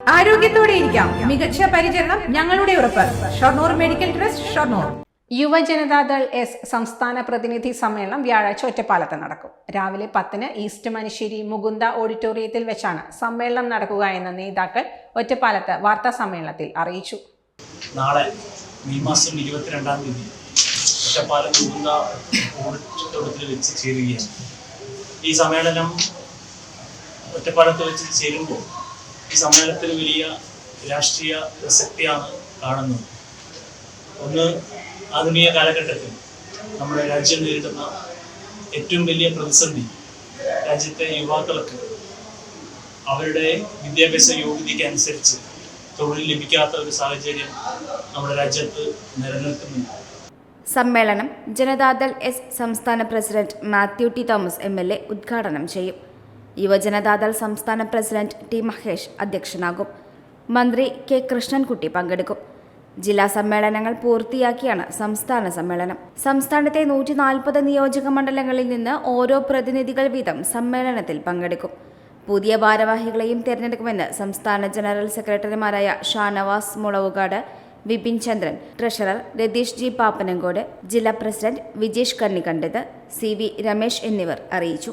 ആരോഗ്യത്തോടെ ഇരിക്കാം. മികച്ച പരിചരണം ഞങ്ങളുടെ ഉറപ്പ്. Shoranur medical trust Shoranur. Yuva Janata Dal S സംസ്ഥാന പ്രതിനിധി സമ്മേളനം വ്യാഴാഴ്ച ഒറ്റപ്പാലത്ത് നടക്കും. രാവിലെ പത്തിന് ഈസ്റ്റ് മനുശ്ശേരി മുകുന്ദ ഓഡിറ്റോറിയത്തിൽ വെച്ചാണ് സമ്മേളനം നടക്കുക എന്ന് നേതാക്കൾ ഒറ്റപ്പാലത്ത് വാർത്താ സമ്മേളനത്തിൽ അറിയിച്ചു. നാളെ മെയ് മാസം ഇരുപത്തിരണ്ടാം തീയതി ഒറ്റപ്പാലം മുകുന്ദ ഓഡിറ്റോറിയത്തിൽ വെച്ച് ചേരുകയാണ്. ഈ സമ്മേളനം ഒറ്റപ്പാലത്ത് വെച്ച് ചേരുമ്പോൾ ഈ സമ്മേളനത്തിൽ വലിയ രാഷ്ട്രീയ പ്രസക്തിയാണ് കാണുന്നത്. ഒന്ന് ആധുനിക കാലഘട്ടത്തിൽ നമ്മുടെ രാജ്യം നേരിടുന്ന ഏറ്റവും വലിയ പ്രതിസന്ധി രാജ്യത്തെ യുവാക്കൾക്ക് അവരുടെ വിദ്യാഭ്യാസ യോഗ്യതയ്ക്ക് അനുസരിച്ച് തൊഴിൽ ലഭിക്കാത്ത ഒരു സാഹചര്യം നമ്മുടെ രാജ്യത്ത് നിലനിൽക്കുന്നുണ്ട്. സമ്മേളനം ജനതാദൾ എസ് സംസ്ഥാന president Mathew T Thomas M L A ഉദ്ഘാടനം ചെയ്യും. യുവജനതാദൾ സംസ്ഥാന പ്രസിഡന്റ് ടി മഹേഷ് അധ്യക്ഷനാകും. മന്ത്രി കെ കൃഷ്ണൻകുട്ടി പങ്കെടുക്കും. ജില്ലാ സമ്മേളനങ്ങൾ പൂർത്തിയാക്കിയാണ് സംസ്ഥാന സമ്മേളനം. സംസ്ഥാനത്തെ നൂറ്റി നാൽപ്പത് നിയോജക മണ്ഡലങ്ങളിൽ നിന്ന് ഓരോ പ്രതിനിധികൾ വീതം സമ്മേളനത്തിൽ പങ്കെടുക്കും. പുതിയ ഭാരവാഹികളെയും തിരഞ്ഞെടുക്കുമെന്ന് സംസ്ഥാന ജനറൽ സെക്രട്ടറിമാരായ ഷാനവാസ് മുളവുകാട് വിപിൻ ചന്ദ്രൻ ട്രഷറർ രതീഷ് ജി പാപ്പനങ്കോട് ജില്ലാ president Vijesh Kannikkandath C V Ramesh എന്നിവർ അറിയിച്ചു.